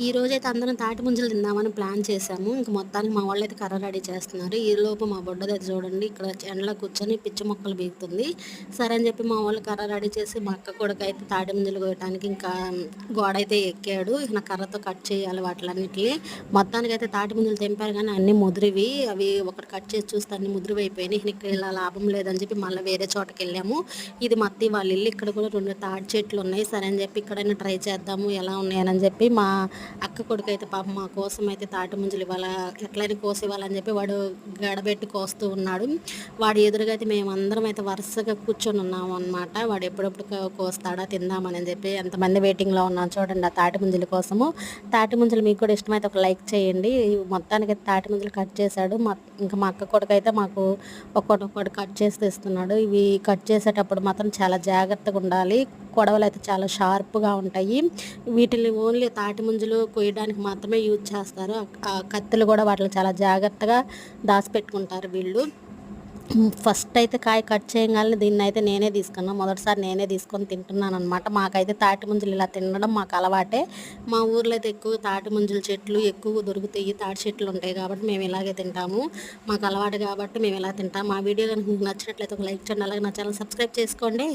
ఈ రోజు అయితే అందరం తాటి ముంజలు తిందామని ప్లాన్ చేశాము. ఇంక మొత్తానికి మా వాళ్ళు అయితే కర్ర రెడీ చేస్తున్నారు. ఈ లోపు మా బొడ్డదైతే చూడండి ఇక్కడ ఎండలో కూర్చొని పిచ్చి మొక్కలు బీగుతుంది. సరే అని చెప్పి మా వాళ్ళు కర్ర రెడీ చేసి మా అక్క కొడుకు అయితే తాటి ముంజలు కొట్టడానికి ఇంకా గోడ అయితే ఎక్కాడు. ఇక నా కర్రతో కట్ చేయాలి వాటిలన్నిటిని. మొత్తానికి అయితే తాటి ముంజలు తెంపారు కానీ అన్ని ముదిరివి. అవి ఒకటి కట్ చేసి చూస్తే అన్ని ముదిరివి అయిపోయినాయి ఇక్కడ ఇలా లాభం లేదని చెప్పి మళ్ళీ వేరే చోటకి వెళ్ళాము ఇది మత్తి వాళ్ళ ఇల్లు. ఇక్కడ కూడా రెండు తాటి చెట్లు ఉన్నాయి. సరే అని చెప్పి ఇక్కడైనా ట్రై చేద్దాము ఎలా ఉన్నాయని చెప్పి మా అక్క కొడుకు అయితే పాప మా కోసం అయితే తాటి ముంజలు ఇవ్వాల ఎట్లయినా కోసి ఇవ్వాలని చెప్పి వాడు గడబెట్టి కోస్తూ ఉన్నాడు. వాడు ఎదురుగా అయితే మేమందరం అయితే వరుసగా కూర్చొని ఉన్నాము అనమాట వాడు ఎప్పుడెప్పుడు కోస్తాడా తిందామని చెప్పి ఎంతమంది వెయిటింగ్లో ఉన్నాం చూడండి ఆ తాటి ముంజల కోసము. తాటి ముంజలు మీకు కూడా ఇష్టమైతే ఒక లైక్ చేయండి. మొత్తానికి తాటి ముంజలు కట్ చేశాడు. మా ఇంకా మా అక్క కొడుకు అయితే మాకు ఒక్కొక్కటి ఒక్కొక్కటి కట్ చేసి తెస్తున్నాడు. ఇవి కట్ చేసేటప్పుడు మాత్రం చాలా జాగ్రత్తగా ఉండాలి. కొడవలు అయితే చాలా షార్ప్గా ఉంటాయి. వీటిని ఓన్లీ తాటి ముంజలు కొయ్యడానికి మాత్రమే యూజ్ చేస్తారు. ఆ కత్తులు కూడా వాటిని చాలా జాగ్రత్తగా దాచిపెట్టుకుంటారు వీళ్ళు. ఫస్ట్ అయితే కాయ కట్ చేయగానే దీన్ని అయితే నేనే తీసుకున్నాను మొదటిసారి నేనే తీసుకొని తింటున్నాను అనమాట మాకైతే తాటి ముంజలు ఇలా తినడం మాకు అలవాటే. మా ఊర్లో అయితే ఎక్కువ తాటి ముంజల చెట్లు ఎక్కువ దొరుకుతాయి. తాటి చెట్లు ఉంటాయి కాబట్టి మేము ఇలాగే తింటాము. మాకు అలవాటు కాబట్టి మేము ఇలా తింటాము. మా వీడియో కనుక మీకు నచ్చినట్లయితే ఒక లైక్ చేయండి. అలాగే నా ఛానల్ సబ్స్క్రైబ్ చేసుకోండి.